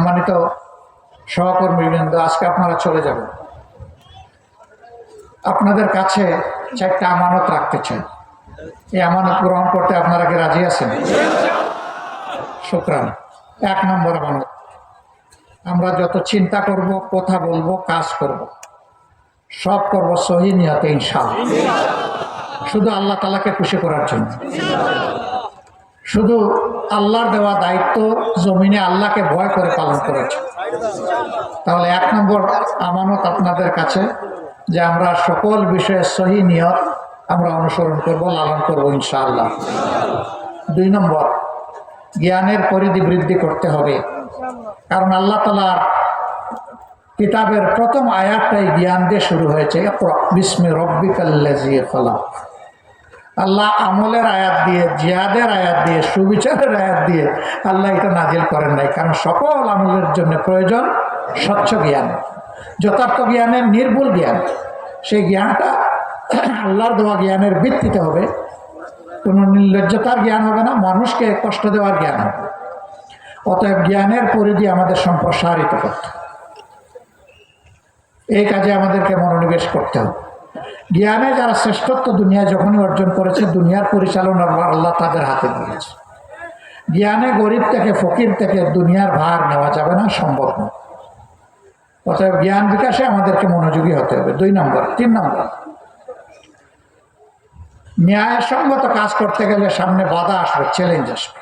সম্মানিত সহকর্মীবৃন্দ, আজকে আপনারা চলে যাবেন। আপনাদের কাছে চারটা আমানত রাখতে চাই। এই আমানত গ্রহণ করতে আপনারা কি রাজি আছেন? শুক্রান, এক নম্বর আমানত। আমরা যত চিন্তা করব, কথা বলব, কাজ করব, সব করব সহি নিয়তে ইনশাআল্লাহ। শুধু আল্লাহ তালাকে খুশি করার জন্য। শুধু আল্লাহর দেওয়া দায়িত্ব জমিনে আল্লাহকে ভয় করে পালন করেছে। তাহলে এক নম্বর আমানত আপনাদের কাছে যে আমরা সকল বিষয়ে সহি নিয়ত আমরা অনুসরণ করব, লালন করব ইনশাআল্লাহ। দুই নম্বর, জ্ঞানের পরিধি বৃদ্ধি করতে হবে। কারণ আল্লাহ তালার কিতাবের প্রথম আয়াতটাই জ্ঞান দিয়ে শুরু হয়েছে বিস্মে বিস্মি রব্বিকাল্লাজি খলাক। আল্লাহ আমলের আয়াত দিয়ে জিয়াদের আয়াত দিয়ে, সুবিচারের আয়াত দিয়ে আল্লাহ এটা নাজিল করেন নাই। কারণ সকল আমলের জন্য প্রয়োজন স্বচ্ছ জ্ঞান, যথার্থ জ্ঞানের নির্ভুল জ্ঞান। সেই জ্ঞানটা আল্লাহর দেওয়া জ্ঞানের ভিত্তিতে হবে। কোনো নির্লজ্জতার জ্ঞান হবে না, মানুষকে কষ্ট দেওয়ার জ্ঞান হবে। অতএব জ্ঞানের পরিধি আমাদের সম্প্রসারিত করতে এই কাজে আমাদেরকে মনোনিবেশ করতে হবে। জ্ঞানে যারা শ্রেষ্ঠত্ব দুনিয়া যখনই অর্জন করেছে, দুনিয়ার পরিচালনার ভার আল্লাহ তাদের হাতে দিয়েছে। জ্ঞানে গরিব থেকে ফকির থেকে দুনিয়ার ভার নেওয়া যাবে না, সম্ভব নয় অতএব জ্ঞান বিকাশে আমাদেরকে মনোযোগী হতে হবে। দুই নম্বর, তিন নম্বর। ন্যায়সঙ্গত কাজ করতে গেলে সামনে বাধা আসবে চ্যালেঞ্জ আসবে।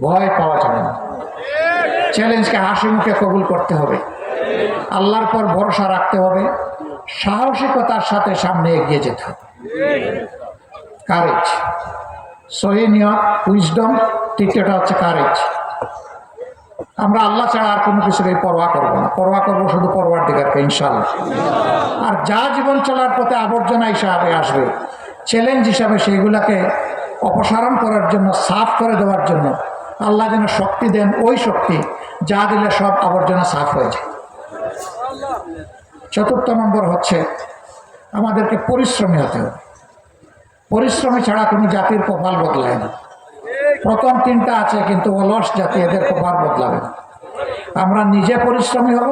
ভয় পাওয়া যাবে না। চ্যালেঞ্জকে হাসি মুখে কবুল করতে হবে। আল্লাহর পর ভরসা রাখতে হবে। সাহসিকতার সাথে সামনে এগিয়ে যেতে হবে। কারেজ সহি উইজডম তৃতীয়টা হচ্ছে কারেজ আমরা আল্লাহ ছাড়া আর কোনো কিছুকে পরোয়া করব না। পরোয়া করব শুধু পরোয়ার দিকে ইনশাল্লাহ আর যা জীবন চলার পথে আবর্জনা হিসাবে আসবে চ্যালেঞ্জ হিসাবে সেইগুলাকে অপসারণ করার জন্য, সাফ করে দেওয়ার জন্য আল্লাহ যেন শক্তি দেন, ওই শক্তি যা দিলে সব আবর্জনা সাফ হয়ে যায়। চতুর্থ নম্বর হচ্ছে আমাদেরকে পরিশ্রমী হতে হবে। পরিশ্রমী ছাড়া কোনো জাতির কপাল বদলায় না। প্রথম তিনটা আছে কিন্তু অলস জাতি, এদের কপাল বদলাবে না। আমরা নিজে পরিশ্রমী হব,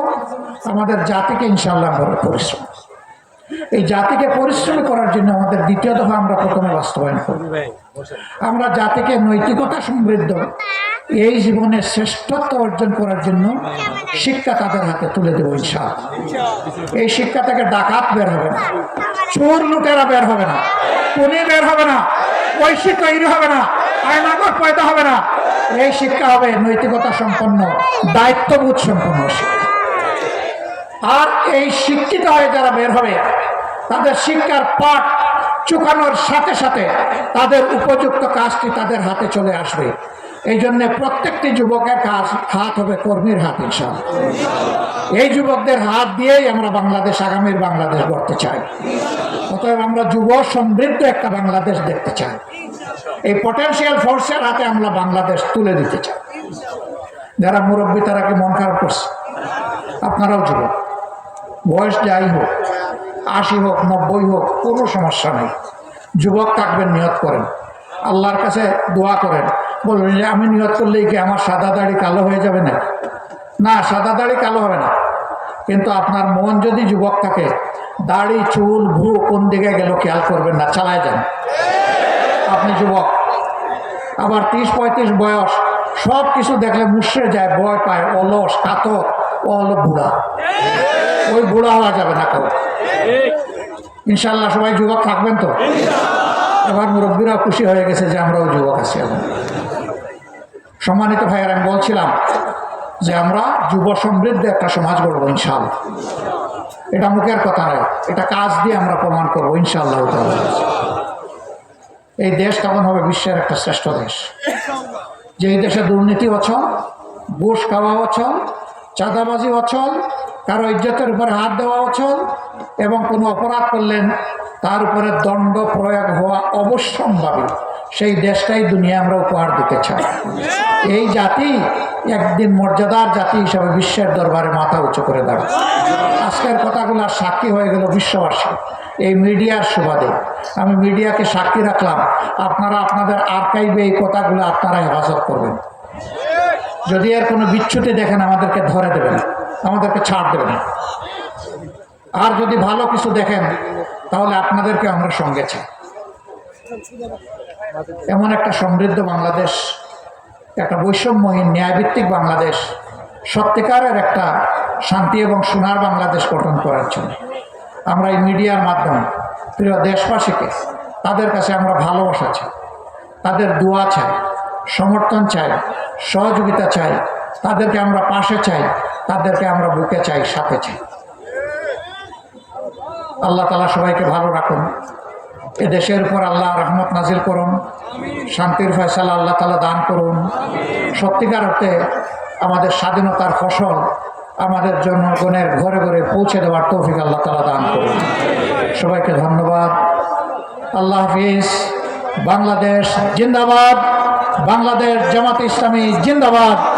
আমাদের জাতিকে ইনশাল্লাহ পরিশ্রম এই জাতিকে পরিশ্রমী করার জন্য আমাদের দ্বিতীয় দফা আমরা প্রথমে বাস্তবায়ন করব। আমরা জাতিকে নৈতিকতা সমৃদ্ধ এই জীবনে শ্রেষ্ঠত্ব অর্জন করার জন্য শিক্ষা তাদের হাতে তুলে দেবো ইনশাল এই শিক্ষা থেকে ডাকাত বের হবে না চোর লুটেরা বের হবে না পুনি বের হবে না ঐশী তৈরি হবে না আয়নাগর পয়দা হবে না। এই শিক্ষা হবে নৈতিকতা সম্পন্ন দায়িত্ববোধ সম্পন্ন শিক্ষা। আর এই শিক্ষিত হয়ে যারা বের হবে তাদের শিক্ষার পাঠ চুকানোর সাথে সাথে তাদের উপযুক্ত কাজটি তাদের হাতে চলে আসবে। এই জন্য প্রত্যেকটি যুবকের কাজ হাত হবে কর্মীর হাত ইনশাল এই যুবকদের হাত দিয়েই আমরা বাংলাদেশ, আগামীর বাংলাদেশ গড়তে চাই। অতএব আমরা যুব সমৃদ্ধ একটা বাংলাদেশ দেখতে চাই। এই পটেন্সিয়াল ফোর্সের হাতে আমরা বাংলাদেশ তুলে দিতে চাই। যারা মুরব্বী, তারা কি মন খারাপ করছে? আপনারাও যুবক। বয়স যাই হোক। আশি হোক, নব্বই হোক, কোনো সমস্যা নেই। যুবক থাকবেন নিয়ত করেন। আল্লাহর কাছে দোয়া করেন। বলবেন যে আমি নিয়ত করলেই কি আমার সাদা দাড়ি কালো হয়ে যাবে না? না, সাদা দাড়ি কালো হবে না। কিন্তু আপনার মন যদি যুবক থাকে, দাড়ি, চুল ভ্রু কোন দিকে গেল খেয়াল করবেন না, চালায় যান। আপনি যুবক, আবার তিরিশ, পঁয়ত্রিশ বয়স, সব কিছু দেখলে মুশড়ে যায়, ভয় পায়, অলস, কাতর হলো বুড়া। ওই বুড়া হওয়া যাবে না কেউ। ইনশাল্লাহ সবাই যুবক থাকবেন তো? এবার মুরব্বীরা খুশি হয়ে গেছে যে আমরাও যুবক আছি এখন। সম্মানিত ভাইয়ের, আমি বলছিলাম যে আমরা যুব সমৃদ্ধ একটা সমাজ গড়বো ইনশাল্লাহ এটা মুখের কথা নয়, এটা কাজ দিয়ে আমরা প্রমাণ করব ইনশাল্লাহ এই দেশ তখন হবে? বিশ্বের একটা শ্রেষ্ঠ দেশ। যে এই দেশে দুর্নীতি অচল, ঘুষ খাওয়া অচল, চাঁদাবাজি অচল কারও ইজ্জতের উপরে হাত দেওয়া অচল এবং কোনো অপরাধ করলেন, তার উপরে দণ্ড প্রয়োগ হওয়া অবশ্যম্ভাবী। সেই দেশটাই দুনিয়া আমরা উপহার দিতে চাই। এই জাতি একদিন মর্যাদার জাতি হিসাবে বিশ্বের দরবারে মাথা উঁচু করে দাঁড়ায় আজকের কথাগুলোর সাক্ষী হয়ে গেল বিশ্ববাসী। এই মিডিয়ার সুবাদে। আমি মিডিয়াকে সাক্ষী রাখলাম। আপনারা আপনাদের আর্কাইভে এই কথাগুলো আপনারা হেফাজত করবেন। যদি এর কোনো বিচ্ছুতি দেখেন, আমাদেরকে ধরে দেবেন। আমাদেরকে ছাড় দেবে না আর যদি ভালো কিছু দেখেন, তাহলে আপনাদেরকে আমরা সঙ্গে চাই। এমন একটা সমৃদ্ধ বাংলাদেশ, একটা বৈষম্যহীন, ন্যায়ভিত্তিক বাংলাদেশ, সত্যিকারের একটা শান্তি এবং সোনার বাংলাদেশ গঠন করার জন্য। আমরা এই মিডিয়ার মাধ্যমে, প্রিয় দেশবাসীকে, তাদের কাছে আমরা ভালোবাসা চাই। তাদের দোয়া চাই, সমর্থন চাই, সহযোগিতা চাই তাদেরকে আমরা পাশে চাই, তাদেরকে আমরা বুকে চাই, সাথে চাই। আল্লাহ তালা সবাইকে ভালো রাখুন। এ দেশের উপর আল্লাহ রহমত নাজিল করুন, শান্তির ফয়সালা আল্লাহ তালা দান করুন। সত্যিকার অর্থে আমাদের স্বাধীনতার ফসল আমাদের জনগণের ঘরে ঘরে পৌঁছে দেওয়ার তৌফিক আল্লাহ তালা দান করুন। সবাইকে ধন্যবাদ। আল্লাহ হাফিজ। বাংলাদেশ জিন্দাবাদ। বাংলাদেশ জামাত ইসলামী জিন্দাবাদ।